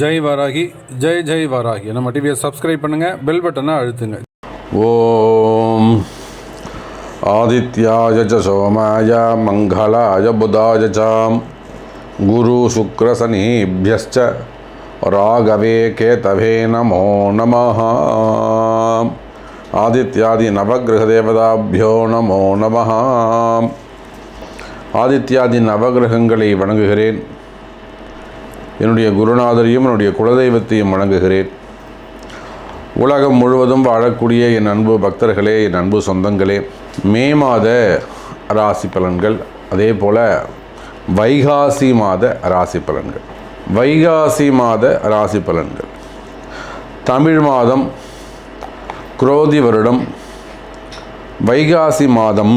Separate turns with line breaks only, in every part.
ஜெய் வராகி ஜெய் ஜெய் வராகி. நம்ம டிவியை சப்ஸ்கிரைப் பண்ணுங்கள் பெல் பட்டனை அழுத்துங்க.
ஓம். ஆதித்யாய ச சோமாய மங்களாய புதாய சாம் குரு சுக்ர சுக்ரசனீபியஸ்ச ராகவே கேதவே நமோ நம ஆதித்யாதி நவகிரக தேவதாபியோ நமோ நம ஆதித்யாதி நவகிரகங்களை வணங்குகிறேன். என்னுடைய குருநாதரையும் என்னுடைய குலதெய்வத்தையும் வணங்குகிறேன். உலகம் முழுவதும் வாழக்கூடிய என் அன்பு பக்தர்களே என் அன்பு சொந்தங்களே மே மாத ராசி பலன்கள் அதே போல் வைகாசி மாத ராசி பலன்கள். வைகாசி மாத ராசி பலன்கள். தமிழ் மாதம் குரோதி வருடம் வைகாசி மாதம்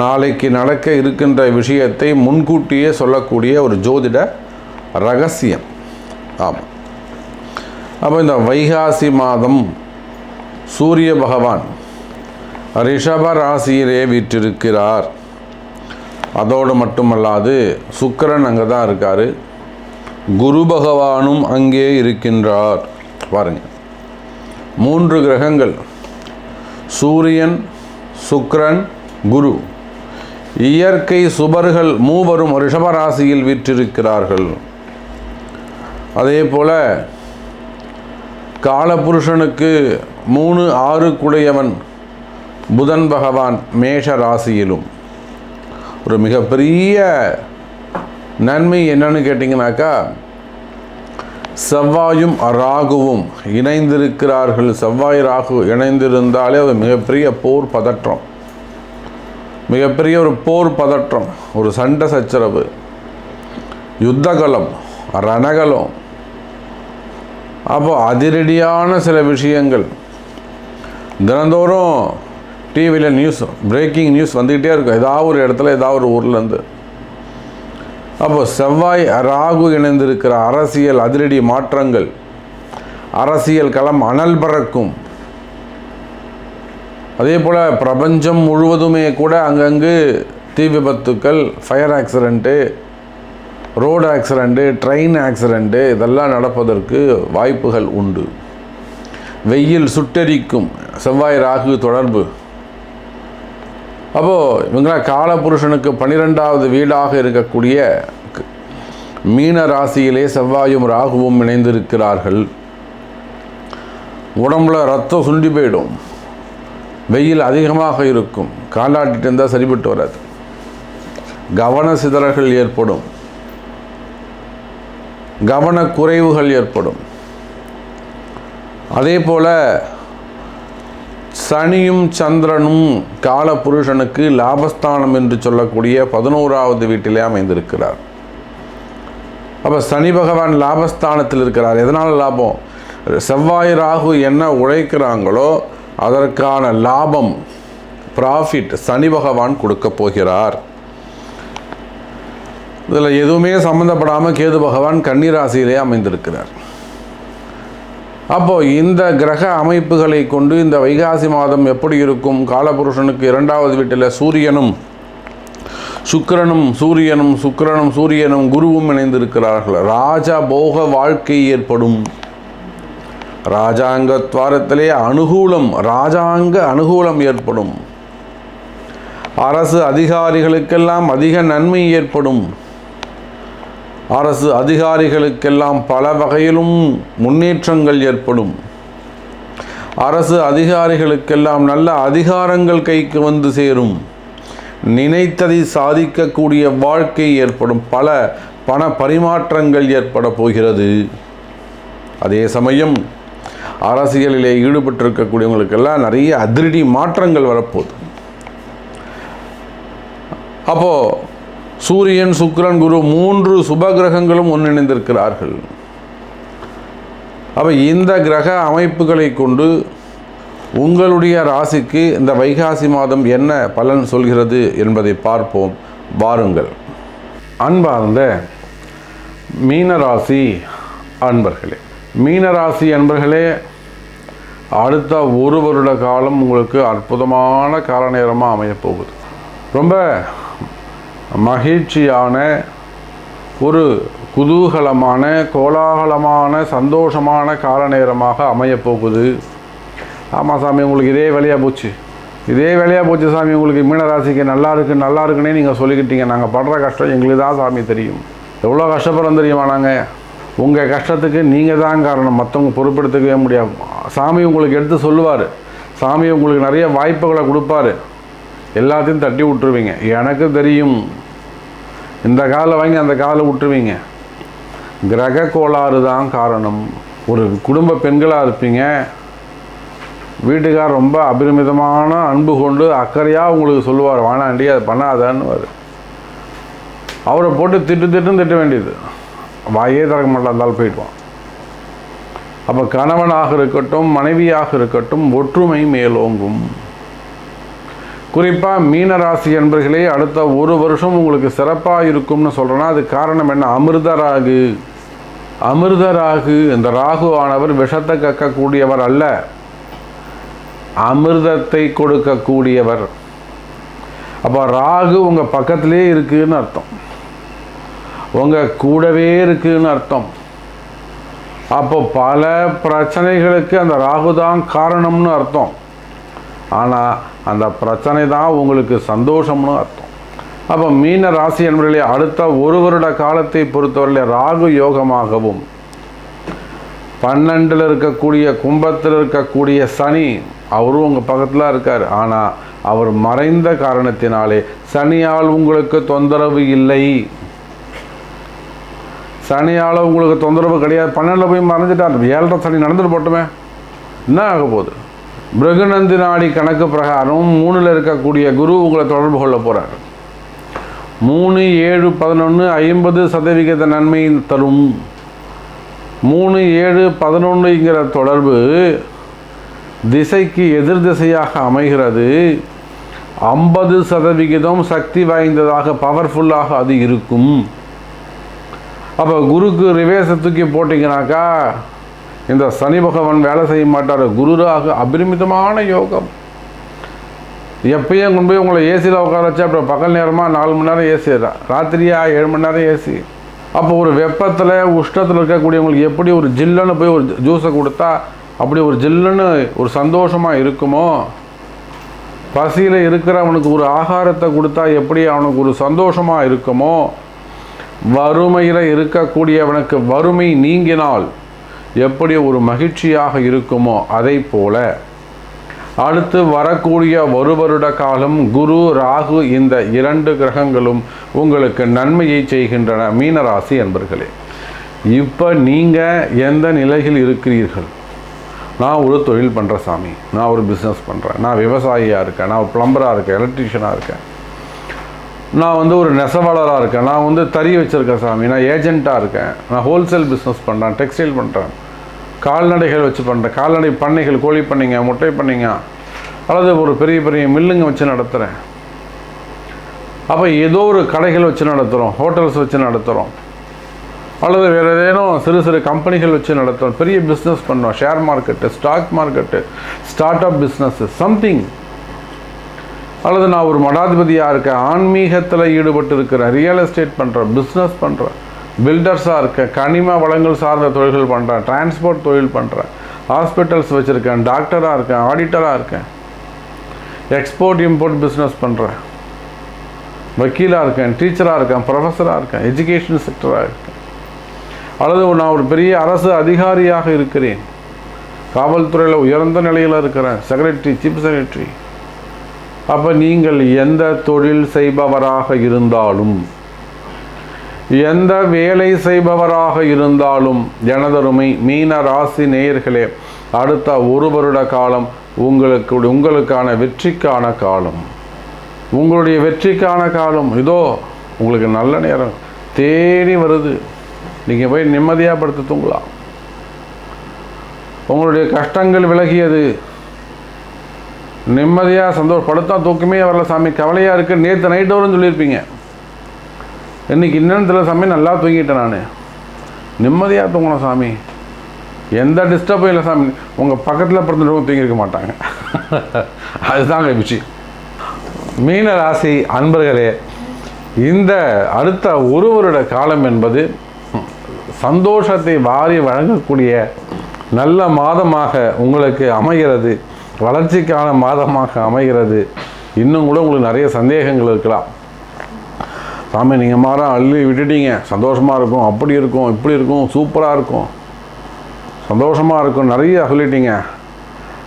நாளைக்கு நடக்க இருக்கின்ற விஷயத்தை முன்கூட்டியே சொல்லக்கூடிய ஒரு ஜோதிட ரகசியம். ஆமாம் அப்போ இந்த வைகாசி மாதம் சூரிய பகவான் ரிஷப ராசியிலே வீற்றிருக்கிறார். அதோடு மட்டுமல்லாது சுக்கரன் அங்கே தான் இருக்கார். குரு பகவானும் அங்கே இருக்கின்றார். பாருங்கள் மூன்று கிரகங்கள். சூரியன் சுக்கரன் குரு. இயற்கை சுபர்கள் மூவரும் ரிஷபராசியில் வீற்றிருக்கிறார்கள். அதே போல காலபுருஷனுக்கு மூணு ஆறு குடையவன் புதன் பகவான் மேஷ ராசியிலும். ஒரு மிகப்பெரிய நன்மை என்னன்னு கேட்டிங்கனாக்கா செவ்வாயும் ராகுவும் இணைந்திருக்கிறார்கள். செவ்வாய் ராகு இணைந்திருந்தாலே அது மிகப்பெரிய போர் பதற்றம். மிகப்பெரிய ஒரு போர் பதற்றம் ஒரு சண்டை சச்சரவு யுத்தகலம் ரணகலம். அப்போ அதிரடியான சில விஷயங்கள். தினந்தோறும் டிவியில் நியூஸ் பிரேக்கிங் நியூஸ் வந்துக்கிட்டே இருக்கும். ஏதாவது ஒரு இடத்துல ஏதாவது ஒரு ஊர்லேருந்து. அப்போ செவ்வாய் ராகு இணைந்திருக்கிற அரசியல் அதிரடி மாற்றங்கள். அரசியல் களம் அனல் பறக்கும். அதே போல் பிரபஞ்சம் முழுவதுமே கூட அங்கங்கு தீ விபத்துக்கள் fire accident road accident train accident இதெல்லாம் நடப்பதற்கு வாய்ப்புகள் உண்டு. வெயில் சுட்டெரிக்கும் செவ்வாய் ராகு தொடர்பு. அப்போது இவங்களாம் காலபுருஷனுக்கு பன்னிரெண்டாவது வீடாக இருக்கக்கூடிய மீன ராசியிலே செவ்வாயும் ராகுவும் இணைந்திருக்கிறார்கள். உடம்புல ரத்தம் சுண்டி போயிடும். வெயில் அதிகமாக இருக்கும். காலாட்டிட்டு இருந்தால் சரிபட்டு வராது. கவன சிதறல்கள் ஏற்படும். கவன குறைவுகள் ஏற்படும். அதே போல் சனியும் சந்திரனும் கால புருஷனுக்கு லாபஸ்தானம் என்று சொல்லக்கூடிய பதினோராவது வீட்டிலே அமைந்திருக்கிறார். அப்போ சனி பகவான் லாபஸ்தானத்தில் இருக்கிறார். எதனால் லாபம்? செவ்வாய் ராகு என்ன உழைக்கிறாங்களோ அதற்கான லாபம் ப்ராஃபிட் சனி பகவான் கொடுக்க போகிறார். இதில் எதுவுமே சம்மந்தப்படாமல் கேது பகவான் கன்னிராசியிலே அமைந்திருக்கிறார். அப்போது இந்த கிரக அமைப்புகளை கொண்டு இந்த வைகாசி மாதம் எப்படி இருக்கும்? காலபுருஷனுக்கு இரண்டாவது வீட்டில் சூரியனும் சுக்கிரனும் சூரியனும் சுக்கிரனும் சூரியனும் குருவும் இணைந்திருக்கிறார்கள். ராஜா போக வாழ்க்கை ஏற்படும். ராஜாங்க துவாரத்திலே அனுகூலம் ராஜாங்க அனுகூலம் ஏற்படும். அரசு அதிகாரிகளுக்கெல்லாம் அதிக நன்மை ஏற்படும். அரசு அதிகாரிகளுக்கெல்லாம் பல வகையிலும் முன்னேற்றங்கள் ஏற்படும். அரசு அதிகாரிகளுக்கெல்லாம் நல்ல அதிகாரங்கள் கைக்கு வந்து சேரும். நினைத்ததை சாதிக்கக்கூடிய வாழ்க்கை ஏற்படும். பல பண பரிமாற்றங்கள் ஏற்பட போகிறது. அதே சமயம் அரசியலிலே ஈடுபட்டிருக்கக்கூடியவங்களுக்கெல்லாம் நிறைய அதிரடி மாற்றங்கள் வரப்போகுது. அப்போது சூரியன் சுக்ரன் குரு மூன்று சுப கிரகங்களும் ஒன்றிணைந்திருக்கிறார்கள். அப்போ இந்த கிரக அமைப்புகளை கொண்டு உங்களுடைய ராசிக்கு இந்த வைகாசி மாதம் என்ன பலன் சொல்கிறது என்பதை பார்ப்போம். வாருங்கள். அன்பார்ந்த மீனராசி அன்பர்களே மீனராசி அன்பர்களே அடுத்த ஒரு வருட காலம் உங்களுக்கு அற்புதமான கால நேரமாக அமையப்போகுது. ரொம்ப மகிழ்ச்சியான ஒரு குதூகலமான கோலாகலமான சந்தோஷமான கால நேரமாக அமையப் போகுது ஆமாம் சாமி உங்களுக்கு இதே வேலையாக போச்சு. இதே வேலையாக போச்சு சாமி உங்களுக்கு மீனராசிக்கு நல்லா இருக்கு நல்லா இருக்குன்னே நீங்கள் சொல்லிக்கிட்டீங்க. நாங்கள் படுற கஷ்டம் எங்களுக்கு தான் சாமி தெரியும். எவ்வளோ கஷ்டப்படுறோம் தெரியுமா நாங்கள் உங்கள் கஷ்டத்துக்கு நீங்கள் தான் காரணம். மற்றவங்க பொறுப்பெடுத்துக்கவே முடியாது. சாமி உங்களுக்கு எடுத்து சொல்லுவார். சாமி உங்களுக்கு நிறைய வாய்ப்புகளை கொடுப்பாரு. எல்லாத்தையும் தட்டி விட்டுருவீங்க. எனக்கு தெரியும். இந்த காலை வாங்கி அந்த காலை விட்டுருவீங்க. கிரக கோளாறு தான் காரணம். ஒரு குடும்ப பெண்களாக இருப்பீங்க. வீட்டுக்கார் ரொம்ப அபரிமிதமான அன்பு கொண்டு அக்கறையாக உங்களுக்கு சொல்லுவார். வாணாண்டி அதை பண்ணாதான்னு அவரை போட்டு திட்டு திட்டுன்னு திட்ட வேண்டியது. வாயே திறக்க மாட்டான் இருந்தாலும் போயிடுவான். அப்போ கணவனாக இருக்கட்டும் மனைவியாக இருக்கட்டும் ஒற்றுமை மேலோங்கும். குறிப்பாக மீனராசி என்பர்களே அடுத்த ஒரு வருஷம் உங்களுக்கு சிறப்பாக இருக்கும்னு சொல்கிறேன்னா அது காரணம் என்ன? அமிர்த ராகு அமிர்த ராகு இந்த ராகு ஆனவர் விஷத்தை கக்கக்கூடியவர் அல்ல. அமிர்தத்தை கொடுக்கக்கூடியவர். அப்போ ராகு உங்கள் பக்கத்திலே இருக்குன்னு அர்த்தம். உங்கள் கூடவே இருக்குன்னு அர்த்தம். அப்போ பல பிரச்சனைகளுக்கு அந்த ராகு தான் காரணம்னு அர்த்தம். ஆனால் அந்த பிரச்சனை தான் உங்களுக்கு சந்தோஷம்னு அர்த்தம். அப்போ மீன ராசி என்பதிலே அடுத்த ஒரு வருட காலத்தை பொறுத்தவரையிலே ராகு யோகமாகவும் பன்னெண்டில் இருக்கக்கூடிய கும்பத்தில் இருக்கக்கூடிய சனி அவரும் உங்கள் பக்கத்தில் இருக்கார். ஆனால் அவர் மறைந்த காரணத்தினாலே சனியால் உங்களுக்கு தொந்தரவு இல்லை. சனியால் உங்களுக்கு தொந்தரவு கிடையாது. பன்னெண்டில் போய் மறைஞ்சிட்டார். ஏழரை சனி நடந்துட்டு போட்டுமே. என்ன ஆக போகுது? பிருகுநந்தி நாடி கணக்கு பிரகாரம் மூணில் இருக்கக்கூடிய குரு உங்களை தொடர்பு கொள்ள போகிறார் மூணு ஏழு பதினொன்று ஐம்பது சதவிகித நன்மை தரும். மூணு ஏழு பதினொன்றுங்கிற தொடர்பு திசைக்கு எதிர் திசையாக அமைகிறது. ஐம்பது சதவிகிதம் சக்தி வாய்ந்ததாக பவர்ஃபுல்லாக அது இருக்கும். அப்போ குருக்கு ரிவேஸை தூக்கி போட்டிங்கனாக்கா இந்த சனி பகவான் வேலை செய்ய மாட்டார். குருராக அபரிமிதமான யோகம். எப்பயும் கொண்டு போய் உங்களை ஏசியில் உட்கார வச்சு அப்புறம் பகல் நேரமாக நாலு மணி நேரம் ஏசி ராத்திரியா ஏழு மணி நேரம் ஏசி அப்போ ஒரு வெப்பத்தில் உஷ்ணத்தில் இருக்கக்கூடியவங்களுக்கு எப்படி ஒரு ஜில்லுன்னு போய் ஒரு ஜூஸை கொடுத்தா அப்படி ஒரு ஜில்லுன்னு ஒரு சந்தோஷமாக இருக்குமோ? பசியில் இருக்கிறவனுக்கு ஒரு ஆகாரத்தை கொடுத்தா எப்படி அவனுக்கு ஒரு சந்தோஷமாக இருக்குமோ? வறுமையில் இருக்கக்கூடியவனுக்கு வறுமை நீங்கினால் எப்படி ஒரு மகிழ்ச்சியாக இருக்குமோ அதை போல அடுத்து வரக்கூடிய ஒரு வருட காலம் குரு ராகு இந்த இரண்டு கிரகங்களும் உங்களுக்கு நன்மையை செய்கின்றன. மீனராசி என்பர்களே இப்போ நீங்கள் எந்த நிலையில் இருக்கிறீர்கள்? நான் ஒரு தொழில் பண்ணுற சாமி. நான் ஒரு பிஸ்னஸ் பண்ணுறேன் நான் விவசாயியாக இருக்கேன். நான் ஒரு பிளம்பராக இருக்கேன். எலக்ட்ரீஷியனாக இருக்கேன். நான் வந்து ஒரு நெசவாளராக இருக்கேன். நான் வந்து தறி வச்சுருக்கேன் சாமி. நான் ஏஜெண்ட்டாக இருக்கேன். நான் ஹோல்சேல் பிஸ்னஸ் பண்ணுறேன் டெக்ஸ்டைல் பண்ணுறேன் கால்நடைகள் வச்சு பண்ணுறேன் கால்நடை பண்ணைகள் கோழி பண்ணைங்க முட்டை பண்ணைங்க. அல்லது ஒரு பெரிய பெரிய மில்லுங்க வச்சு நடத்துகிறேன் அப்போ ஏதோ ஒரு கடைகள் வச்சு நடத்துகிறோம் ஹோட்டல்ஸ் வச்சு நடத்துகிறோம் அல்லது வேறு ஏதேனும் சிறு சிறு கம்பெனிகள் வச்சு நடத்துகிறோம் பெரிய பிஸ்னஸ் பண்ணோம் share market stock market start up business something அல்லது நான் ஒரு மடாதிபதியாக இருக்கேன் ஆன்மீகத்தில் ஈடுபட்டு இருக்கிறேன் ரியல் எஸ்டேட் பண்ணுறேன் பிஸ்னஸ் பண்ணுறேன் பில்டர்ஸாக இருக்கேன் கனிம வளங்கள் சார்ந்த தொழில்கள் பண்ணுறேன் டிரான்ஸ்போர்ட் தொழில் பண்ணுறேன் ஹாஸ்பிட்டல்ஸ் வச்சுருக்கேன் டாக்டராக இருக்கேன் ஆடிட்டராக இருக்கேன். எக்ஸ்போர்ட் இம்போர்ட் பிஸ்னஸ் பண்ணுறேன் வக்கீலாக இருக்கேன் டீச்சராக இருக்கேன் ப்ரொஃபஸராக இருக்கேன் எஜுகேஷன் செக்டராக இருக்கேன். அல்லது நான் ஒரு பெரிய அரசு அதிகாரியாக இருக்கிறேன். காவல்துறையில் உயர்ந்த நிலையில் இருக்கிறேன் செக்ரட்டரி சீஃப் செக்ரட்டரி அப்போ நீங்கள் எந்த தொழில் செய்பவராக இருந்தாலும் எந்த வேலை செய்பவராக இருந்தாலும் எனதருமை மீன ராசி நேயர்களே அடுத்த ஒரு வருட காலம் உங்களுக்கு உங்களுக்கான வெற்றிக்கான காலம். உங்களுடைய வெற்றிக்கான காலம். இதோ உங்களுக்கு நல்ல நேரம். தேடி வருது. நீங்கள் போய் நிம்மதியாக படுத்து தூங்கலாம். உங்களுடைய கஷ்டங்கள் விலகியது. நிம்மதியாக சந்தோஷம் படுத்தா தூக்கமே வரல சாமி. கவலையாக இருக்குது நேற்று நைட்டு வரும்னு சொல்லியிருப்பீங்க. இன்னைக்கு என்னென்னு தெரியல சாமி நல்லா தூங்கிட்டேன் நான். நிம்மதியாக தூங்கணும் சாமி. எந்த டிஸ்டர்பும் இல்லை சாமி. உங்கள் பக்கத்தில் பிறந்தவங்க தூங்கியிருக்க மாட்டாங்க. அதுதாங்க விஷயம். மீன ராசி அன்பர்களே இந்த அடுத்த ஒரு வருட காலம் என்பது சந்தோஷத்தை வாரி வழங்கக்கூடிய நல்ல மாதமாக உங்களுக்கு அமைகிறது. வளர்ச்சிக்கான மாதமாக அமைகிறது. இன்னும் கூட உங்களுக்கு நிறைய சந்தேகங்கள் இருக்கலாம். சாமி நீங்கள் மாறம் அள்ளி விட்டுட்டீங்க. சந்தோஷமாக இருக்கும். அப்படி இருக்கும் இப்படி இருக்கும் சூப்பராக இருக்கும். சந்தோஷமாக இருக்கும் நிறைய சொல்லிட்டீங்க.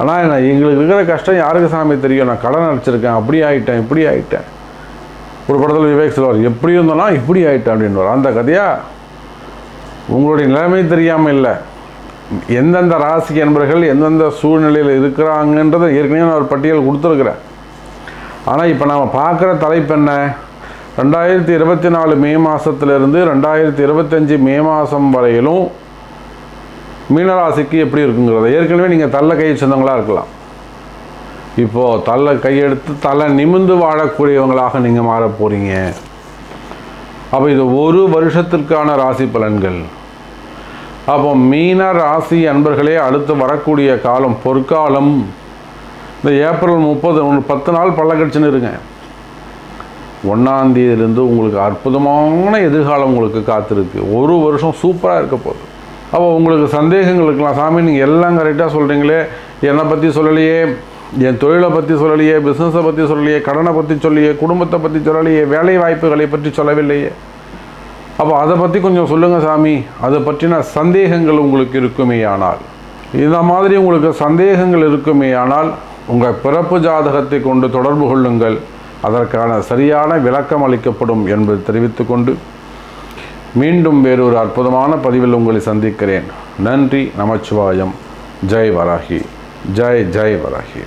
ஆனால் என்ன எங்களுக்கு இருக்கிற கஷ்டம் யாருக்கு சாமி தெரியும்? நான் கடன் அடிச்சிருக்கேன் அப்படி ஆகிட்டேன் இப்படி ஆகிட்டேன் ஒரு படத்தில் விவேக் சொல்வார் எப்படி இருந்தோன்னா இப்படி ஆகிட்டேன் அப்படின்னு அந்த கதையாக உங்களுடைய நிலைமை தெரியாமல் இல்லை. எந்தெந்த ராசி என்பர்கள் எந்தெந்த சூழ்நிலையில் இருக்கிறாங்கன்றதை ஏற்கனவே நான் ஒரு பட்டியல் கொடுத்துருக்குறேன். ஆனால் இப்போ நாம் பார்க்குற தலைப்பு என்ன? ரெண்டாயிரத்தி இருபத்தி நாலு மே மாதத்துலேருந்து ரெண்டாயிரத்தி இருபத்தஞ்சி மே மாதம் வரையிலும் மீனராசிக்கு எப்படி இருக்குங்கிறத ஏற்கனவே நீங்கள் தள்ள கையை சேர்ந்தவங்களா இருக்கலாம். இப்போது தள்ள கையெடுத்து தலை நிமிந்து வாழக்கூடியவங்களாக நீங்கள் மாற போகிறீங்க அப்போ இது ஒரு வருஷத்திற்கான ராசி பலன்கள். அப்போ மீன ராசி அன்பர்களே அடுத்து வரக்கூடிய காலம் பொற்காலம். இந்த ஏப்ரல் முப்பது ஒன்று பத்து நாள் பள்ளக்கட்சின்னு இருங்க. ஒன்றாந்தேதியிலேருந்து உங்களுக்கு அற்புதமான எதிர்காலம் உங்களுக்கு காத்திருக்கு. ஒரு வருஷம் சூப்பராக இருக்க போகுது. அப்போ உங்களுக்கு சந்தேகங்கள் இருக்கலாம். சாமி நீங்கள் எல்லாம் கரெக்டாக சொல்கிறீங்களே என்னை பற்றி சொல்லலையே என் தொழிலை பற்றி சொல்லலையே பிஸ்னஸை பற்றி சொல்லலையே கடனை பற்றி சொல்லியே குடும்பத்தை பற்றி சொல்லலையே வேலை வாய்ப்புகளை பற்றி சொல்லவில்லையே. அப்போ அதை பற்றி கொஞ்சம் சொல்லுங்கள் சாமி. அதை பற்றின சந்தேகங்கள் உங்களுக்கு இருக்குமே ஆனால். இந்த மாதிரி உங்களுக்கு சந்தேகங்கள் இருக்குமே ஆனால் உங்கள் பிறப்பு ஜாதகத்தை கொண்டு தொடர்பு கொள்ளுங்கள். அதற்கான சரியான விளக்கம் அளிக்கப்படும் என்பது தெரிவித்துக்கொண்டு மீண்டும் வேறொரு அற்புதமான பதிவில் உங்களை சந்திக்கிறேன். நன்றி நமச்சிவாயம். ஜெய் வராகி. ஜெய் ஜெய் வராகி.